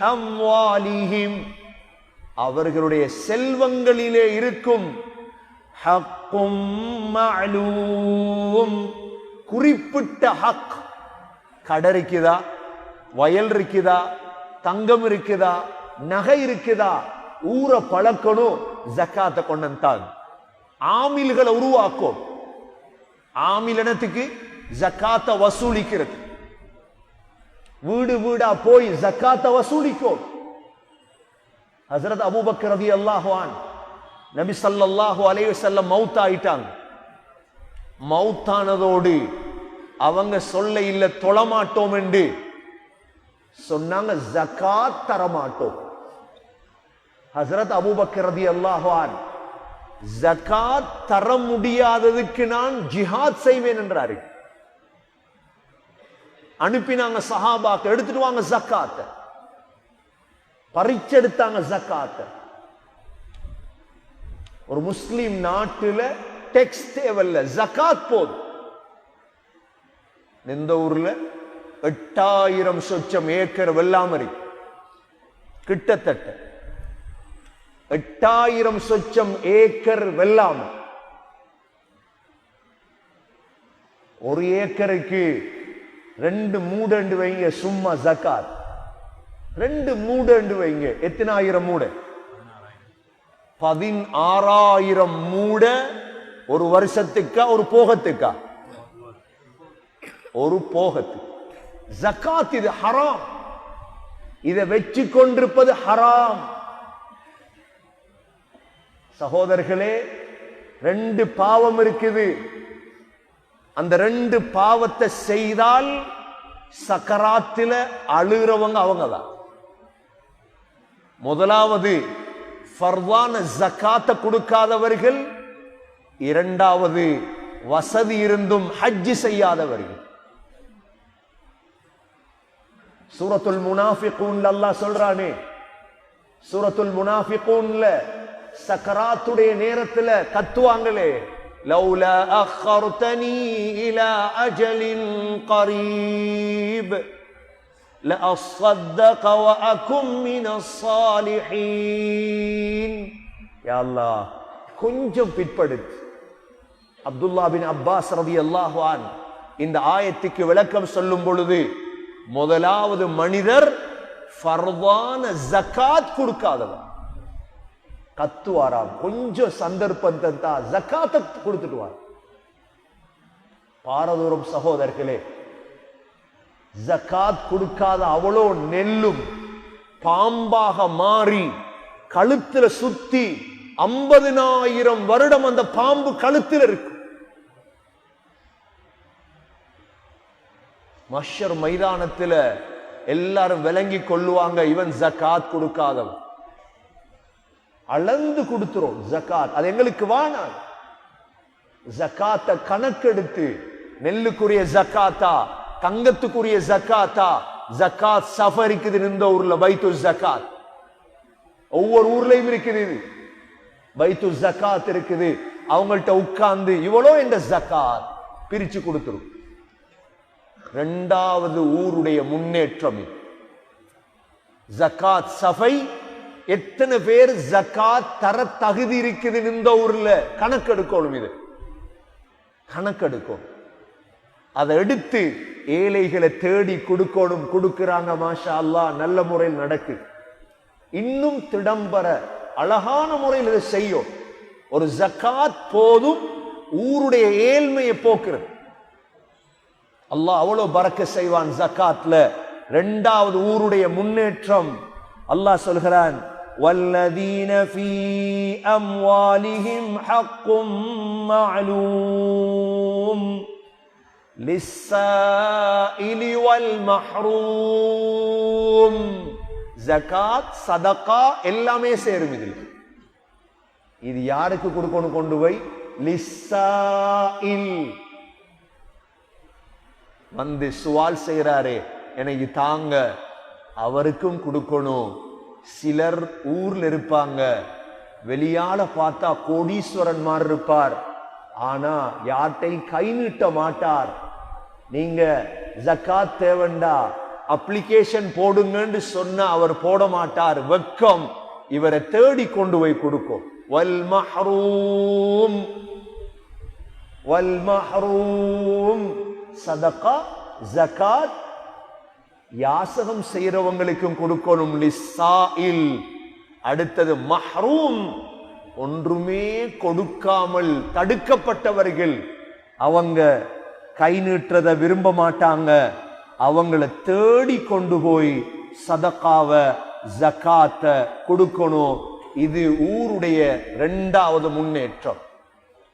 அம்வாலிஹிம். அவர்களுடைய செல்வங்களிலே இருக்கும் ஹக்கும் மஅலூம். குறிப்பிட்ட ஹக் கடை இருக்குதா வயல் இருக்குதா தங்கம் இருக்குதா நகை இருக்குதா ஊரை பழக்கணும் ஜக்காத்தை கொண்டான் ஆமில்களை உருவாக்கும். ஆமிலனத்துக்கு ஜக்காத்தை வசூலிக்கிறது. வீடு வீடா போய் ஜக்காத்தை வசூலிக்கும் ஹசரத் அபூபக்கர் ரதி அல்லாஹான் நபி சல்லாஹு அலைய செல்ல மவுத் ஆயிட்டாங்க மவுத்தானதோடு அவங்க சொல்ல இல்ல தொழமாட்டோம் என்று சொன்னாங்க ஜக்காத் தரமாட்டோம் ஹசரத் அபூபக்கர் ரதி அல்லாஹுவான் ஜக்கா தர முடியாததுக்கு நான் ஜிஹாத் செய்வேன் என்றாரு அனுப்பினாங்க சஹாபாக்க எடுத்துட்டு வாங்க ஜக்காத்த. பறிச்செடுத்தாங்க ஜக்காத்த. ஒரு முஸ்லீம் நாட்டுல டெக்ஸ் தேவையில்ல ஜக்காத் போதும். இந்த ஊர்ல? எட்டாயிரம் சொச்சம் ஏக்கர் வெள்ளாமரி. கிட்டத்தட்ட எட்டாயிரம் சொச்சம் ஏக்கர் வெள்ளாமை ஒரு ஏக்கருக்கு ரெண்டு மூடண்டு வைங்க சும்மா ஜக்காத். ரெண்டு மூடண்டு வைங்க. எத்தனாயிரம் மூட? பதினாறாயிரம் மூட ஒரு வருஷத்துக்கா ஒரு போகத்துக்கா? ஒரு போகத்து. ஜக்காத் இது ஹராம். இதை வச்சு கொண்டிருப்பது ஹராம். சகோதரர்களே ரெண்டு பாவம் இருக்குது. அந்த ரெண்டு பாவத்தை செய்தால் சக்கராத்தில அழுகிறவங்க அவங்க தான் முதலாவது ஃபர்வான ஜக்காத்தை கொடுக்காதவர்கள் இரண்டாவது வசதி இருந்தும் ஹஜ்ஜி செய்யாதவர்கள். சூரத்துல் முனாஃபிகூன்ல அல்லாஹ் சொல்றானே சூரத்துல் முனாஃபிகூன்ல சக்கராத்துடைய நேரத்துல கத்துவாங்களே. لولا أخرتني إلى أجل قريب لأصدق وأكن من الصالحين يا الله கொஞ்சம் பிற்படுத்து அப்துல்லா பின் அப்பாஸ் ரதி அல்லாஹான் இந்த ஆயத்துக்கு விளக்கம் சொல்லும் பொழுது முதலாவது மனிதர் ஃபர்வான ஜக்காத் கொடுக்காதவன் கத்துவாராம். கொஞ்சம் சந்தர்ப்பத்தை தான் ஜக்காத்த கொடுத்துடுவார். பாரதூரம் சகோதரர்களே ஜக்காத் கொடுக்காத அவ்வளோ நெல்லும் பாம்பாக மாறி கழுத்துல சுத்தி ஐம்பதினாயிரம் வருடம் அந்த பாம்பு கழுத்தில் இருக்கு. மஷர் மைதானத்துல எல்லாரும் விளங்கி கொள்ளுவாங்க இவன் ஜக்காத் கொடுக்காதவன். அளந்து கொடுத்துரும். ஜக்காத். அது எங்களுக்கு வானாது ஜக்காத்தை கணக்கெடுத்து நெல்லுக்குரிய ஜக்காத்தா தங்கத்துக்குரிய ஜக்காத்தா ஜக்காத் சஃபரிக்குது இந்த ஊர்ல பைத்து ஜக்காத். ஒவ்வொரு ஊர்லயும் இருக்குது இது. பைத்து ஜக்காத் இருக்குது. அவங்கள்ட்ட உட்கார்ந்து இவ்வளோ இந்த ஜக்காத் பிரிச்சு கொடுத்துரும். ரெண்டாவது ஊருடைய முன்னேற்றம் ஜக்காத் சஃபை எத்தனை பேர் ஜக்காத் தர தகுதி இருக்குது இந்த ஊர்ல? கணக்கெடுக்கணும் இது. கணக்கெடுக்கும் அதை எடுத்து ஏழைகளை தேடி கொடுக்கணும் கொடுக்கிறாங்க மாஷா அல்லாஹ் நல்ல முறையில் நடக்குது இன்னும் திடம்பர அழகான முறையில் இதை செய்யும். ஒரு ஜக்காத் போதும் ஊருடைய ஏழ்மையை போக்குறது. அல்லாஹ் அவ்வளவு பறக்க செய்வான் ஜக்காத்ல. ரெண்டாவது ஊருடைய முன்னேற்றம். அல்லாஹ் சொல்கிறான் والذين في أموالهم حق معلوم للسائل والمحروم ஜகாத் சதகா எல்லாமே சேரும் இதில் இது யாருக்கு கொடுக்கணும் கொண்டு போய் லிஸ்ஸாயில் வந்து சுவால் செய்யறாரே எனக்கு தாங்க அவருக்கும் கொடுக்கணும் சிலர் ஊர்ல இருப்பாங்க. வெளியால பார்த்தா கோடீஸ்வரன் மாதிரி இருப்பார். ஆனா யார்ட்டையும் கை நீட்ட மாட்டார். நீங்க ஜக்காத் தேவண்டா அப்ளிகேஷன் போடுங்கன்னு சொன்னா அவர் போட மாட்டார். வெக்கம் இவரை தேடி கொண்டு போய் கொடுக்கும். வல் மஹரூம் வல் மஹரூம் சதகா ஜகாத் யாசகம் செய்யறவங்களுக்கும் கொடுக்கணும். லிஸ்ஸாயில் அடுத்தது மஹ்ரூம். ஒன்றுமே கொடுக்காமல் தடுக்கப்பட்டவர்கள். அவங்க கை நீட்டுறத விரும்ப மாட்டாங்க. அவங்கள தேடி கொண்டு போய் சதக்காவ ஜக்காத்த கொடுக்கணும். இது ஊருடைய ரெண்டாவது முன்னேற்றம்.